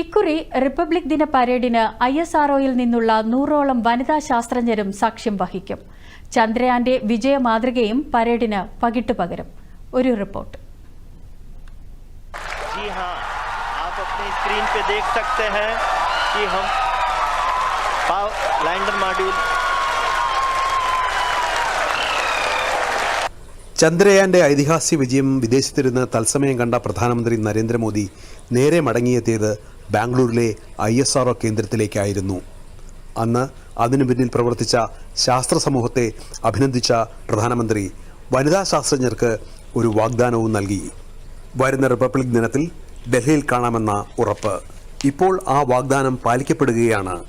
ഇക്കുറി റിപ്പബ്ലിക് ദിന പരേഡിന് I S ആർഒയിൽ നിന്നുള്ള നൂറോളം വനിതാ ശാസ്ത്രജ്ഞരും സാക്ഷ്യം വഹിക്കും. ചന്ദ്രയാന്റെ വിജയ മാതൃകയും പരേഡിന് പകിട്ടു പകരും. ഒരു റിപ്പോർട്ട്. ചന്ദ്രയാന്റെ ഐതിഹാസിക വിജയം വിദേശത്തിരുന്ന് തത്സമയം കണ്ട പ്രധാനമന്ത്രി നരേന്ദ്രമോദി നേരെ മടങ്ങിയെത്തിയത് ബാംഗ്ലൂരിലെ ഐ എസ് ആർ കേന്ദ്രത്തിലേക്കായിരുന്നു. അന്ന് അതിനു പിന്നിൽ പ്രവർത്തിച്ച ശാസ്ത്ര സമൂഹത്തെ അഭിനന്ദിച്ച പ്രധാനമന്ത്രി വനിതാ ശാസ്ത്രജ്ഞർക്ക് ഒരു വാഗ്ദാനവും നൽകി. വരുന്ന റിപ്പബ്ലിക് ദിനത്തിൽ ഡൽഹിയിൽ കാണാമെന്ന ഉറപ്പ്. ഇപ്പോൾ ആ വാഗ്ദാനം പാലിക്കപ്പെടുകയാണ്.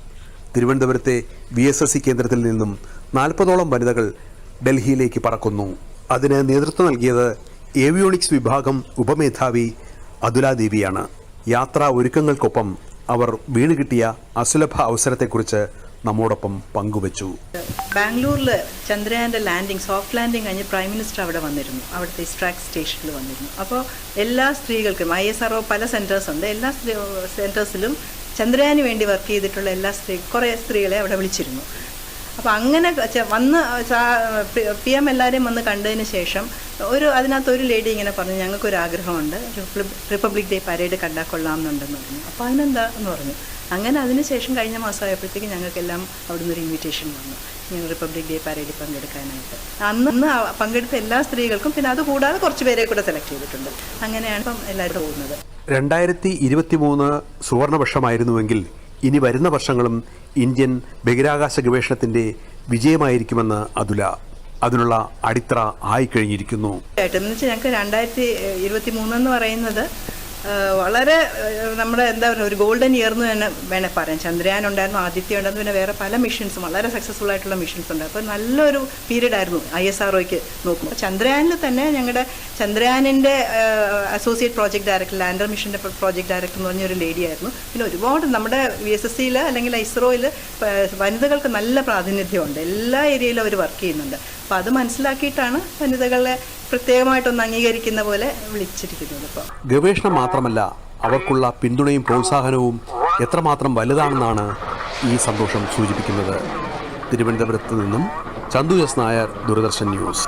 തിരുവനന്തപുരത്തെ വി എസ് എസ് സി കേന്ദ്രത്തിൽ നിന്നും നാൽപ്പതോളം വനിതകൾ ഡൽഹിയിലേക്ക് പറക്കുന്നു. അതിന് നേതൃത്വം നൽകിയത് ഏവിയോണിക്സ് വിഭാഗം ഉപമേധാവി അതുല ദേവിയാണ് യാത്രാ ഒരുക്കങ്ങൾക്കൊപ്പം അവർ വീണ് കിട്ടിയ അസുലഭ അവസരത്തെക്കുറിച്ച് നമ്മോടൊപ്പം പങ്കുവച്ചു. ബാംഗ്ലൂരിൽ ചന്ദ്രയാന്റെ ലാൻഡിങ് സോഫ്റ്റ് ലാൻഡിങ് കഴിഞ്ഞ് പ്രൈം മിനിസ്റ്റർ അവിടെ വന്നിരുന്നു. അവിടുത്തെ ഇസ്ട്രാക് സ്റ്റേഷനിൽ വന്നിരുന്നു. അപ്പോൾ എല്ലാ സ്ത്രീകൾക്കും ഐ എസ് ആർ പല സെന്റേഴ്സ് ഉണ്ട്. എല്ലാ സെന്റേഴ്സിലും ചന്ദ്രയാന് വേണ്ടി വർക്ക് ചെയ്തിട്ടുള്ള എല്ലാ സ്ത്രീ കുറേ സ്ത്രീകളെ അവിടെ വിളിച്ചിരുന്നു. അപ്പോൾ അങ്ങനെ വന്ന് പി എം എല്ലാവരെയും വന്ന് കണ്ടതിന് ശേഷം ഒരു അതിനകത്ത് ഒരു ലേഡി ഇങ്ങനെ പറഞ്ഞു ഞങ്ങൾക്കൊരു ആഗ്രഹമുണ്ട് റിപ്പബ്ലിക് ഡേ പരേഡ് കണ്ടാൽ കൊള്ളാമെന്നുണ്ടെന്ന് പറഞ്ഞു. അപ്പോൾ അതിനെന്താ എന്ന് പറഞ്ഞു. അങ്ങനെ അതിനുശേഷം കഴിഞ്ഞ മാസമായപ്പോഴത്തേക്ക് ഞങ്ങൾക്കെല്ലാം അവിടുന്ന് ഒരു ഇൻവിറ്റേഷൻ വന്നു. ഞങ്ങൾ റിപ്പബ്ലിക് ഡേ പരേഡിൽ പങ്കെടുക്കാനായിട്ട്. അന്ന് അന്ന് പങ്കെടുത്ത എല്ലാ സ്ത്രീകൾക്കും പിന്നെ അത് കൂടാതെ കുറച്ച് പേരെ കൂടെ സെലക്ട് ചെയ്തിട്ടുണ്ട്. അങ്ങനെയാണ് ഇപ്പം എല്ലാവരും പോകുന്നത്. രണ്ടായിരത്തി ഇരുപത്തി മൂന്ന് സുവർണവർഷമായിരുന്നുവെങ്കിൽ ഇനി വരുന്ന വർഷങ്ങളും ഇന്ത്യൻ ബഹിരാകാശ ഗവേഷണത്തിന്റെ വിജയമായിരിക്കുമെന്ന് അതുല അതിനുള്ള അടിത്തറ ആയി കഴിഞ്ഞിരിക്കുന്നു ഞങ്ങൾക്ക് രണ്ടായിരത്തി ഇരുപത്തി മൂന്നെന്ന് പറയുന്നത് വളരെ നമ്മുടെ എന്താ പറയുക ഒരു ഗോൾഡൻ ഇയർ എന്ന് തന്നെ വേണേൽ പറയാം. ചന്ദ്രയാൻ ഉണ്ടായിരുന്നു ആദിത്യ ഉണ്ടായിരുന്നു പിന്നെ വേറെ പല മിഷൻസും വളരെ സക്സസ്ഫുൾ ആയിട്ടുള്ള മിഷൻസ് ഉണ്ട്. അപ്പോൾ നല്ലൊരു പീരീഡ് ആയിരുന്നു ഐ എസ് ആർ നോക്കുമ്പോൾ. ചന്ദ്രയാനിൽ തന്നെ ഞങ്ങളുടെ ചന്ദ്രയാനിന്റെ അസോസിയേറ്റ് പ്രോജക്റ്റ് ഡയറക്ടർ ലാൻഡർ മിഷന്റെ പ്രോജക്റ്റ് ഡയറക്ടർ എന്ന് പറഞ്ഞൊരു ലേഡി ആയിരുന്നു. പിന്നെ ഒരുപാട് നമ്മുടെ വി എസ് എസ് സിയിൽ അല്ലെങ്കിൽ ഇസ്രോയിൽ വനിതകൾക്ക് നല്ല പ്രാതിനിധ്യമുണ്ട്. എല്ലാ ഏരിയയിലും അവർ വർക്ക് ചെയ്യുന്നുണ്ട്. അപ്പോൾ അത് മനസ്സിലാക്കിയിട്ടാണ് വനിതകളെ പ്രത്യേകമായിട്ടൊന്ന് അംഗീകരിക്കുന്ന പോലെ വിളിച്ചിരിക്കുന്നത് ഇപ്പോൾ ഗവേഷണം മാത്രമല്ല അവർക്കുള്ള പിന്തുണയും പ്രോത്സാഹനവും എത്രമാത്രം വലുതാണെന്നാണ് ഈ സന്തോഷം സൂചിപ്പിക്കുന്നത്. തിരുവനന്തപുരത്ത് നിന്നും ചന്തു എസ് നായർ ദൂരദർശൻ ന്യൂസ്.